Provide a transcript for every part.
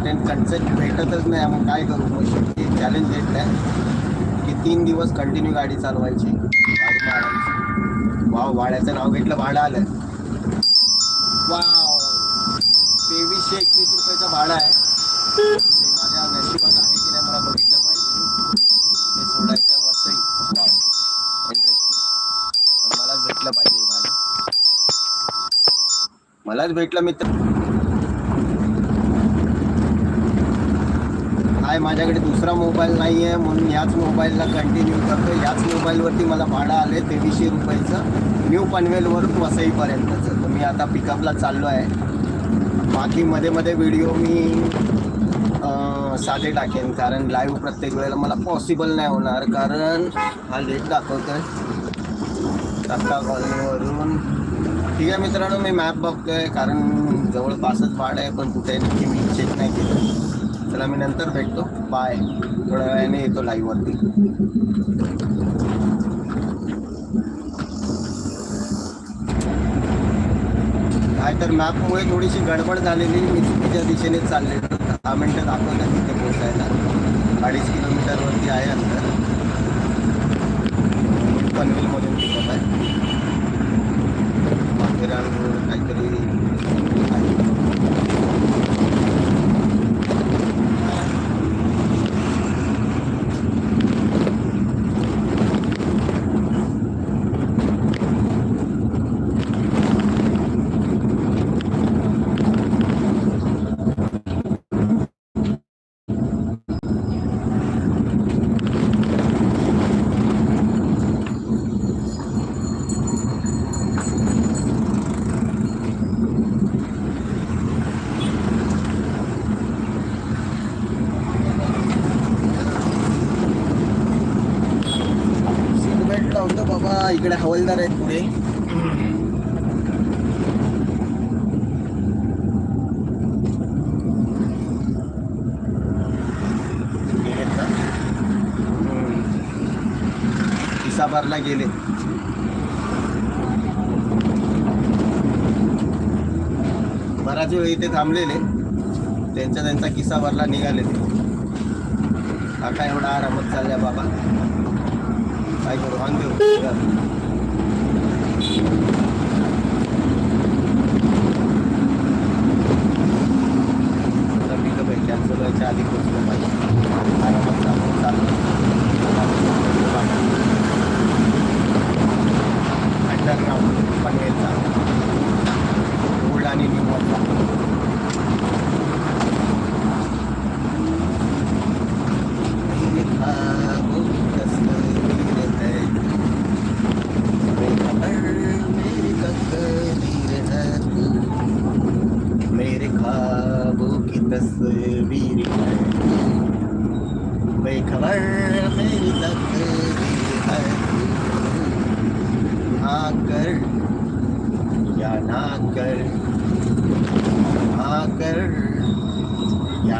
Content concept भेटतच नाही मग काय करू? मग शेवटी चॅलेंज भेटलं की तीन दिवस कंटिन्यू गाडी चालवायची. गाडी वाव भाड्याचं नाव घेतलं भाडं आलं वाव! तेवीसशे एकवीस रुपयाचं भाडं आहे. ते माझ्या नशिबात आहे की नाही मला बघितलं पाहिजे. ते सोडायचं वसई. वाव! इंटरेस्टिंग पण मलाच भेटलं पाहिजे भाडं. मलाच भेटलं मित्र. काय माझ्याकडे दुसरा मोबाईल नाही आहे म्हणून याच मोबाईलला कंटिन्यू करतो याच मोबाईलवरती मला भाडं आले तेवीसशे रुपयाचं. न्यू पनवेलवरून वसईपर्यंतचं. तर मी आता पिकअपला चाललो आहे. बाकी मध्ये मध्ये व्हिडिओ मी साधे टाकेन. कारण लाईव्ह प्रत्येक वेळेला मला पॉसिबल नाही होणार. कारण हा लेट दाखवतो आहे टाटा कॉलनीवरून. ठीक आहे मित्रांनो मी मॅप बघतोय. कारण जवळपासच भाडं आहे पण कुठे नक्की मी चेक नाही केलं. चला मी नंतर भेटतो. बाय थोड्या वेळाने येतो लाईव्हवरती काय तर मॅपमुळे थोडीशी गडबड झालेली. मी चुकीच्या दिशेने चालले. दहा मिनटं दाखवलं तिथे पोहोचायला. अडीच किलोमीटरवरती आहे अंतर. पनवेलमधून पिकअप आहे माथेरान रोड काहीतरी आहे. सीट बेल्ट लावतो बाबा इकडे हवलदार आहेत पुढे. गेलेत गेले. बराच वेळ इथे थांबलेले. त्यांचा त्यांचा किस्सा भरला निघाले. ते काका एवढा आरामात चालल्या बाबा. काय करू? हॉर्न देऊ. Thank you.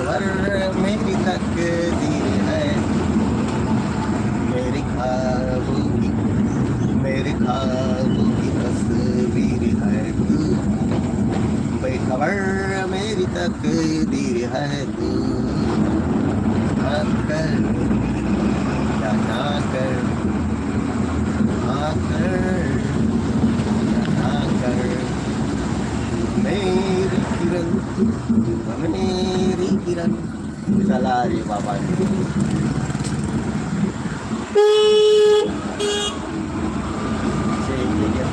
खबर मेरी तकदीर है मेरी ख्वाबों की मेरे ख्वाबों की तस्वीर है तू बेखबर मेरी तकदीर है तू हाँ कर या ना कर हाँ कर या ना कर मेरी किरण तू मेरी dyan. Salari, papa. Kasi hindi niya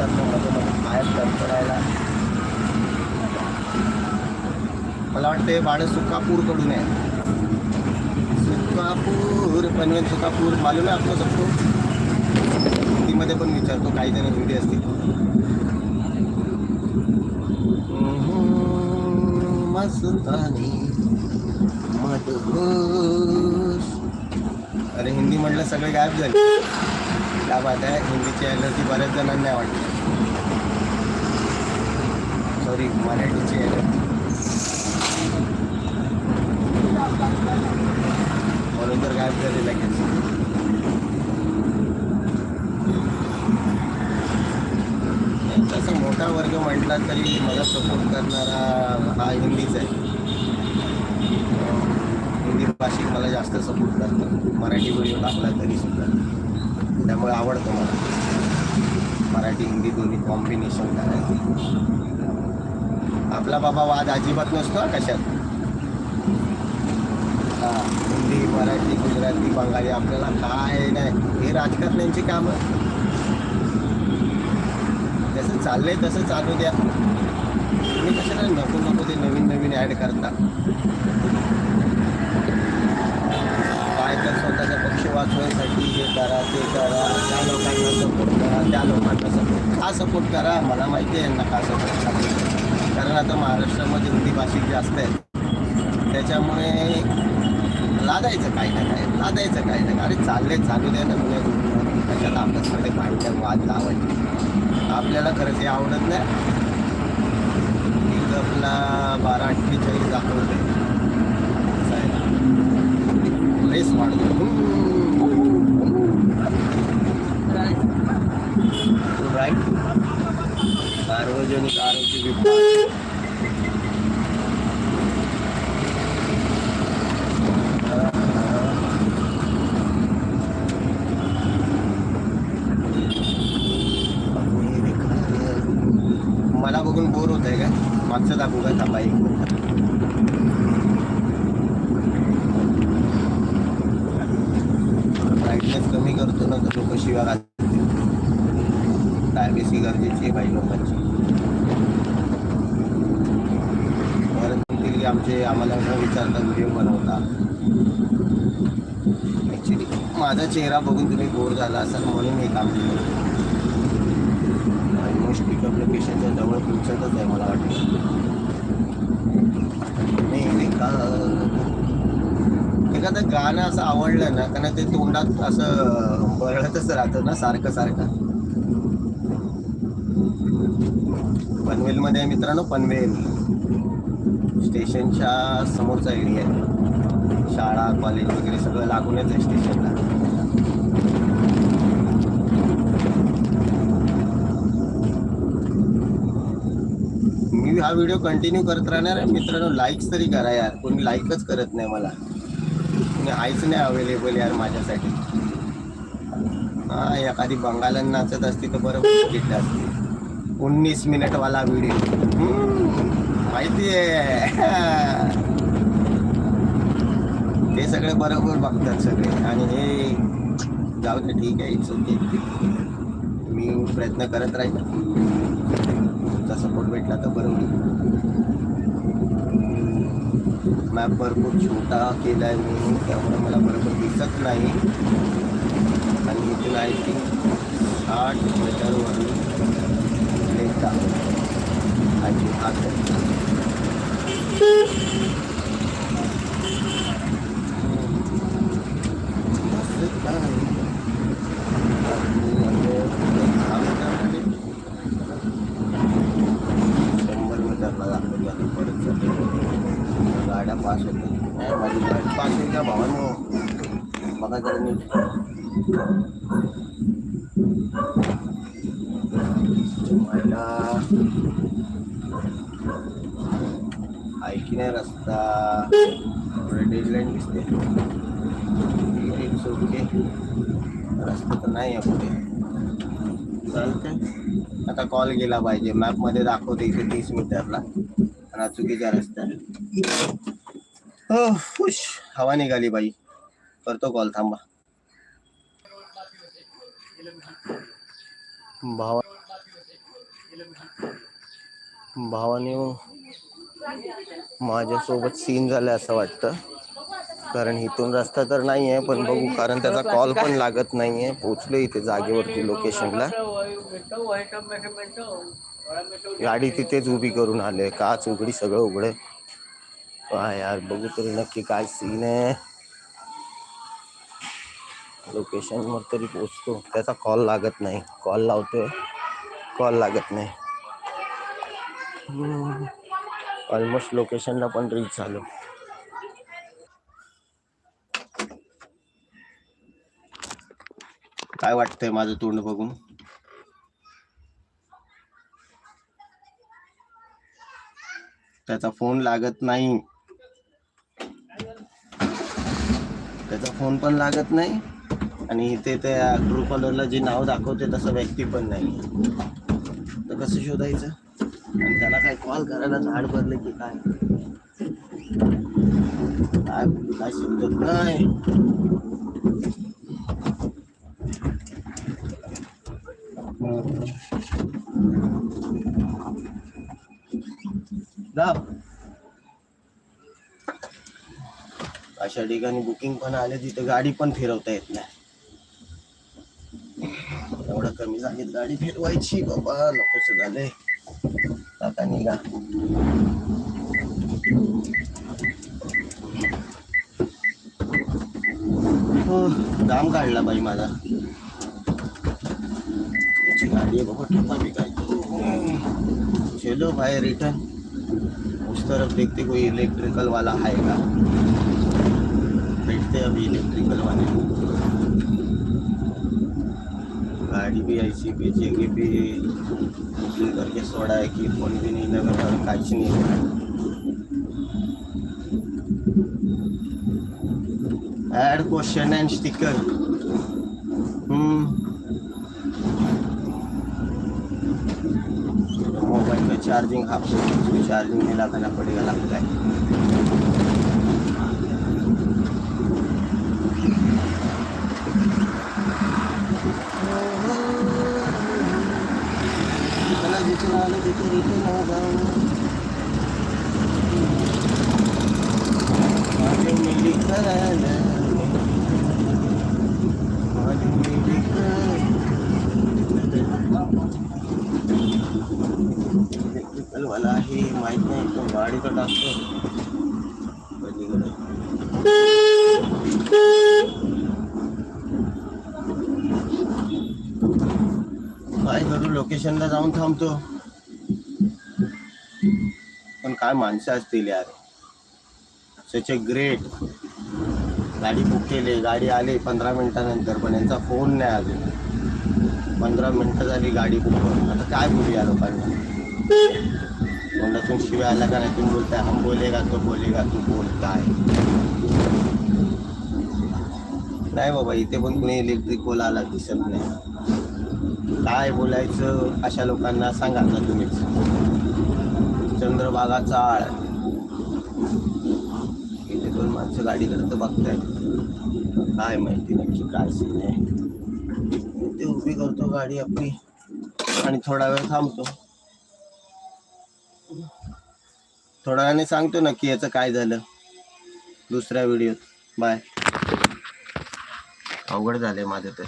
मला वाटते हे भाडं सुकापूरकडून आहे सुकापूर पनवेल सुकापूर मालूम आहे आपला सबको हिंदीमध्ये पण विचारतो काही जण हिंदी असतील मस्तानी अरे हिंदी म्हटलं सगळे गायब झाले. काय बात आहे हिंदीची एलर्जी बऱ्याच जणांना वाटते. सॉरी मराठीची एलर्जी. म्हणून तर गायब झाले लगेच. तसं मोठा वर्ग म्हटला तरी मला सपोर्ट करणारा हा हिंदीच आहे हिंदी भाषिक मला जास्त सपोर्ट करतात. मराठी व्हिडिओ टाकला तरी सुद्धा. त्यामुळे आवडतं मला. मराठी हिंदी दोन्ही कॉम्बिनेशन करायचं. आपला बाबा वाद अजिबात नसतो कशात. हा हिंदी मराठी गुजराती बंगाली आपल्याला काय नाही. हे राजकारण्यांची कामं. जसं चाललंय तसं चालू द्या. तुम्ही कशाला नको नको ते नवीन नवीन ॲड करता? काय तर स्वतःचा पक्ष वाचवायसाठी हे करा ते करा त्या लोकांना सपोर्ट करा त्या लोकांना सपोर्ट का सपोर्ट करा मला माहिती आहे यांना का सपोर्ट करा. कारण आता महाराष्ट्रामध्ये हिंदी भाषिक जास्त आहेत त्याच्यामुळे लादायचं काय ना काय लादायचं काय ना अरे चालले चालू द्या ना म्हणजे त्याच्याला आपल्यामध्ये भांडण वाद लावायचे. आपल्याला खरंच हे आवडत नाही. एक आपला बारा अठ्ठेचाळीस दाखवते लेस वाढतो राईट सार्वजनिक आरोग्य विभाग मला बघून बोर होत आहे का मागचं दाखवू का थांबा एक मिनिट ब्राईटनेस कमी करतो ना तर लोक शिव्या घालतील प्रायव्हसी गरजेची आहे बाई लोकांची परत आम्हाला न विचारता व्हिडिओ बनवता. ॲक्च्युली माझा चेहरा बघून तुम्ही बोर झाला असाल म्हणून हे काम केलं. ऑलमोस्ट पिकअप लोकेशनच्या जवळ पोचतच आहे मला वाटतं. नाही का एखादं गाणं असं आवडलं ना कारण ते तोंडात असं बरळतच राहतं ना सारखं सारखं. पनवेलमध्ये आहे मित्रांनो पनवेल. स्टेशनच्या समोरचा एरिया आहे. शाळा कॉलेज वगैरे सगळं लागूनच आहे स्टेशनला. मी हा व्हिडिओ कंटिन्यू करत राहणार आहे. मित्रांनो लाईक्स तरी करा यार. कोणी लाईकच करत नाही मला. कोणी आईच नाही अवेलेबल यार माझ्यासाठी. हा एखादी बंगालन नाचत असती तर बरं घेतलं असते. उन्नीस मिनिटवाला व्हिडिओ माहिती आहे. ते सगळे बरोबर बघतात सगळे. आणि हे जाऊ दे ठीक आहे इट्स ओके मी प्रयत्न करत राहील तुमचा सपोर्ट भेटला तर बरं होईल. मॅप भरपूर छोटा केला आहे मी त्यामुळे मला बरोबर दिसत नाही. आणि इथून आय थिंक आठ मीटरवरून लेखा. आय थिंक आठ गाड्या पास होते नाही, माझी गाडी पास होईल का भावानो बघा जरा नीट मला ऐकी नाही रस्ता डेडलाईन दिसते इट्स ओके रस्ता तर नाही आहे पुढे चालतंय आता कॉल गेला पाहिजे. मॅप मध्ये दाखवते इथे तीस मीटरला आणि हा हो खुश हवा निघाली बाई. करतो कॉल थांबा. भावा भावाने माझ्यासोबत सीन झालं असं वाटतं. कारण इथून रस्ता तर नाही आहे पण बघू कारण त्याचा कॉल पण लागत नाही आहे पोचलो इथे जागेवरती लोकेशनला गाडी तिथेच उभी करून आले. काच उघडी सगळं उघडे. काय यार बघू तरी नक्की काय सीन आहे. लोकेशनवर तरी पोचतो त्याचा कॉल लागत नाही. कॉल लावतोय. कॉल लागत नाही. ऑलमोस्ट लोकेशनला पण रीच झालो. काय वाटतंय माझं तोंड बघून? त्याचा फोन लागत नाही. त्याचा फोन पण लागत नाही. आणि इथे त्या ट्रू कॉलरला जे नाव दाखवते तसं व्यक्ती पण नाही. तर कसं शोधायचं? त्याला काय कॉल करायला झाड भरले की काय? काय काय समजत नाही. अशा ठिकाणी बुकिंग पण आले तिथे गाडी पण फिरवता येत नाही. एवढं कमी जागेत गाडी फिरवायची बाबा नकोस झाले काढला बाई माझा गाडी आहे बाबा टोपा बी काय चलो भाई रिटर्न उस तरफ़ देखते कोई इलेक्ट्रिकल वाला का बैठते अभी इलेक्ट्रिकल वाले गाड़ी भी ऐसी बेचेंगे भी बुकिंग करके सोड़ा है कि फ़ोन भी नहीं लग रहा और काच नहीं लगा add question and sticker mobile का चार्जिंग हाफ़ चार्जिंग में लगाना पड़ेगा लगता है जितना जितना आने देते रिटर्न होगा आगे मिली कराना आगे मिली इलेक्ट्रिकल वाला आहे माहीत नाही तो। गाडीचा टाकतो पलीकडे काय करू लोकेशनला जाऊन थांबतो पण काय माणसं असतील यार. सच ए ग्रेट गाडी बुक केली गाडी आली पंधरा मिनिटानंतर पण यांचा फोन नाही अजून. पंधरा मिनिटं झाली गाडी बुक करून. आता काय बोलू या लोकांना? तोंडातून शिवाय आला का नाही? तुम्ही बोलताय हम बोलेगा तो बोलेगा तू बोल काय नाही बाबा इथे पण कुणी इलेक्ट्रिक आला दिसत नाही. काय बोलायचं अशा लोकांना सांगा ना तुम्हीच. चंद्रभागा चाळ इथे दोन माणसं गाडीकडे तर बघताय काय माहिती नक्की काय सीन आहे. ते उभी करतो गाडी आपली. आणि थोडा वेळ थांबतो. थोड्या वेळाने सांगतो नक्की याचं काय झालं. दुसऱ्या व्हिडिओत. बाय. अवघड झालंय माझं तर.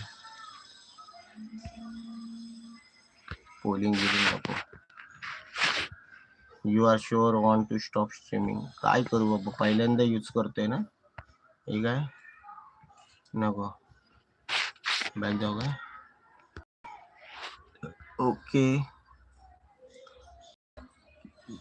पोलिंग बिलिंग नको. You are sure want to stop streaming काय करू बाबा? पहिल्यांदा यूज़ करतोय ना? हे काय? नको. बॅक जाऊ काय? ओके